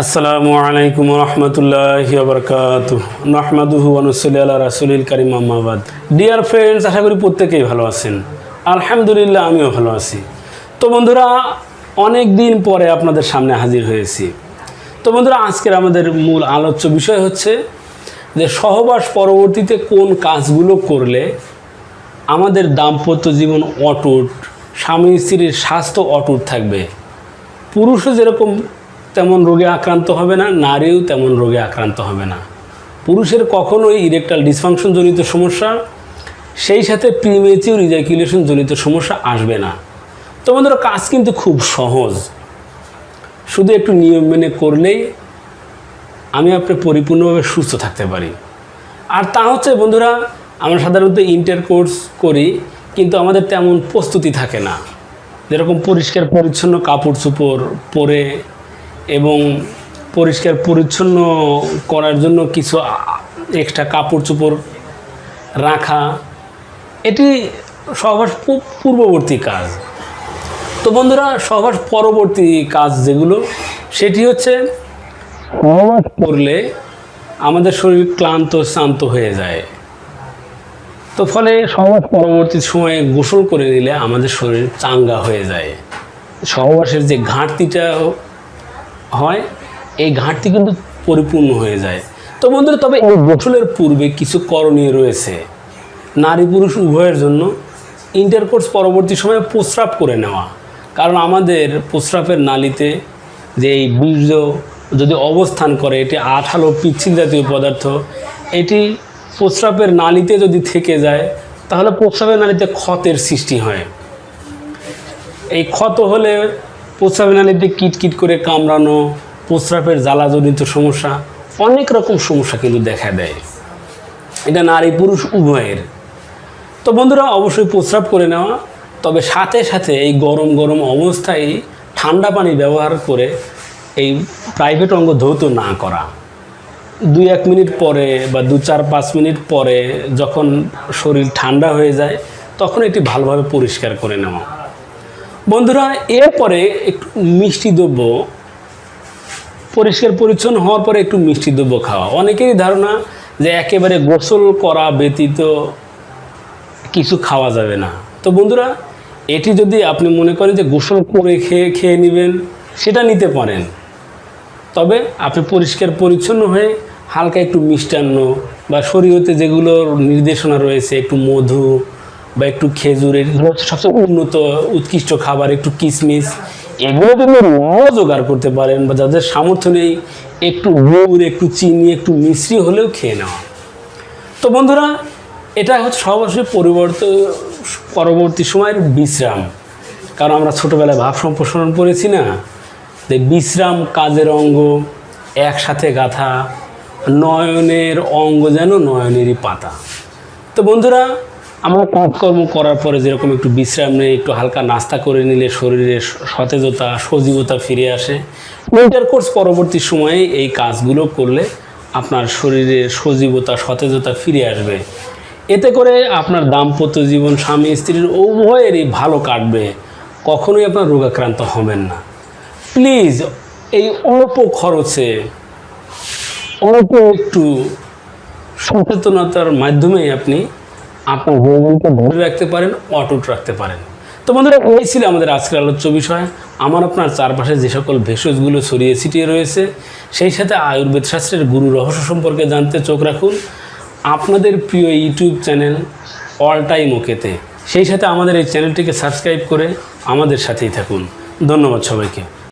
আসসালামু আলাইকুম রহমতুল্লাহ বরকাত নহমাদুহু অনুসলি আল্লাহ রাসুলিল করিম আহমাবাদ ডিয়ার ফ্রেন্ডস আশা করি প্রত্যেকেই ভালো আছেন। আলহামদুলিল্লাহ, আমিও ভালো আছি। তো বন্ধুরা, অনেক দিন পরে আপনাদের সামনে হাজির হয়েছি। তো বন্ধুরা, আজকের আমাদের মূল আলোচ্য বিষয় হচ্ছে যে সহবাস পরবর্তীতে কোন কাজগুলো করলে আমাদের দাম্পত্য জীবন অটুট স্বামী স্ত্রীর স্বাস্থ্য অটুট থাকবে। পুরুষও যেরকম তেমন রোগে আক্রান্ত হবে না, নারীও তেমন রোগে আক্রান্ত হবে না। পুরুষের কখনোই ইরেকটাল ডিসফাংশন জনিত সমস্যা, সেই সাথে প্রিমেচিউর ইজাকুলেশন জনিত সমস্যা আসবে না। তো বন্ধুরা, কাজ কিন্তু খুব সহজ। শুধু একটু নিয়ম মেনে করলেই আমি আপনি পরিপূর্ণভাবে সুস্থ থাকতে পারি। আর তা হচ্ছে বন্ধুরা, আমরা সাধারণত ইন্টার কোর্স করি, কিন্তু আমাদের তেমন প্রস্তুতি থাকে না। যেরকম পরিষ্কার, পরিচ্ছন্ন কাপড় চোপড় পরে এবং পরিষ্কার পরিচ্ছন্ন করার জন্য কিছু এক্সট্রা কাপড় চোপড় রাখা, এটি সহবাস পূর্ববর্তী কাজ। তো বন্ধুরা, সহবাস পরবর্তী কাজ যেগুলো, সেটি হচ্ছে সহবাস করলে আমাদের শরীর ক্লান্ত শ্রান্ত হয়ে যায়। তো ফলে সহবাস পরবর্তী সময়ে গোসল করে নিলে আমাদের শরীর চাঙ্গা হয়ে যায়। সহবাসের যে ঘাটতিটা হয় এই ঘাটতি কিন্তু পরিপূর্ণ হয়ে যায়। তো বন্ধুরা তবে এই গোসলের পূর্বে কিছু করণীয় রয়েছে। নারী পুরুষ উভয়ের জন্য ইন্টারকোর্স পরবর্তী সময়ে প্রস্রাব করে নেওয়া। কারণ আমাদের প্রস্রাবের নালীতে যে এই বীর্য যদি অবস্থান করে এটি আঠালো পিচ্ছিল জাতীয় পদার্থ এটি প্রস্রাবের নালীতে যদি থেকে যায় তাহলে প্রস্রাবের নালীতে ক্ষতের সৃষ্টি হয়। এই ক্ষত হলে প্রস্রাবের নালীতে কিটকিট করে কামড়ানো, প্রস্রাবের জ্বালাজনিত সমস্যা, অনেক রকম সমস্যা কিন্তু দেখা দেয়। এটা নারী পুরুষ উভয়ের। তো বন্ধুরা, অবশ্যই প্রস্রাব করে নেওয়া, তবে সাথে সাথে এই গরম গরম অবস্থায় ঠান্ডা পানি ব্যবহার করে এই প্রাইভেট অঙ্গ ধৌত না করা। দুই এক মিনিট পরে বা দু চার পাঁচ মিনিট পরে যখন শরীর ঠান্ডা হয়ে যায়, তখন এটি ভালোভাবে পরিষ্কার করে নেওয়া। বন্ধুরা, এরপরে একটু মিষ্টি দ্রব্য, পরিষ্কার পরিচ্ছন্ন হওয়ার পরে একটু মিষ্টি দ্রব্য খাওয়া। অনেকেরই ধারণা যে একেবারে গোসল করা ব্যতীত কিছু খাওয়া যাবে না। তো বন্ধুরা, এটি যদি আপনি মনে করেন যে গোসল করে খেয়ে খেয়ে নেবেন, সেটা নিতে পারেন। তবে আপনি পরিষ্কার পরিচ্ছন্ন হয়ে হালকা একটু মিষ্টান্ন বা শরীরতে যেগুলোর নির্দেশনা রয়েছে, একটু মধু বা একটু খেজুরের এগুলো হচ্ছে সবচেয়ে উন্নত উৎকৃষ্ট খাবার একটু কিশমিশ এগুলো র জোগাড় করতে পারেন বা যাদের সামর্থ্য নেই একটু গুড় একটু চিনি একটু মিশ্রি হলেও খেয়ে নেওয়া। তো বন্ধুরা এটা হচ্ছে সর্বশেষ পরিবর্তন পরবর্তী সময়ের বিশ্রাম। কারণ আমরা ছোটোবেলায় ভাব সম্প্রসারণ করেছি না? যে বিশ্রাম কাজের অঙ্গ একসাথে গাথা নয়নের অঙ্গ যেন নয়নেরই পাতা। তো বন্ধুরা আমরা কাজকর্ম করার পরে যেরকম একটু বিশ্রাম নেই, একটু হালকা নাস্তা করে নিলে শরীরে সতেজতা, সজীবতা ফিরে আসে। উইন্টার কোর্স পরবর্তী সময়ে এই কাজগুলো করলে আপনার শরীরে সজীবতা, সতেজতা ফিরে আসবে। এতে করে আপনার দাম্পত্য জীবন, স্বামী, স্ত্রীর উভয়েরই ভালো কাটবে। কখনোই আপনার রোগাক্রান্ত হবেন না। প্লিজ এই অল্প খরচে অল্প একটু সচেতনতার মাধ্যমেই আপনি আপনার যৌবনকে ধরে রাখতে পারেন, অটুট রাখতে পারেন। তো বন্ধুরা, এই ছিল আমাদের আজকের আলোচ্য বিষয়। আমার আপনার চারপাশে যে সকল ভেষজগুলো ছড়িয়ে ছিটিয়ে রয়েছে, সেই সাথে আয়ুর্বেদ শাস্ত্রের গুরু রহস্য সম্পর্কে জানতে চোখ রাখুন। আপনাদের প্রিয় ইউটিউব চ্যানেল অল টাইম ওকেতে। সেই সাথে আমাদের এই চ্যানেলটিকে সাবস্ক্রাইব করে আমাদের সাথেই থাকুন। ধন্যবাদ সবাইকে।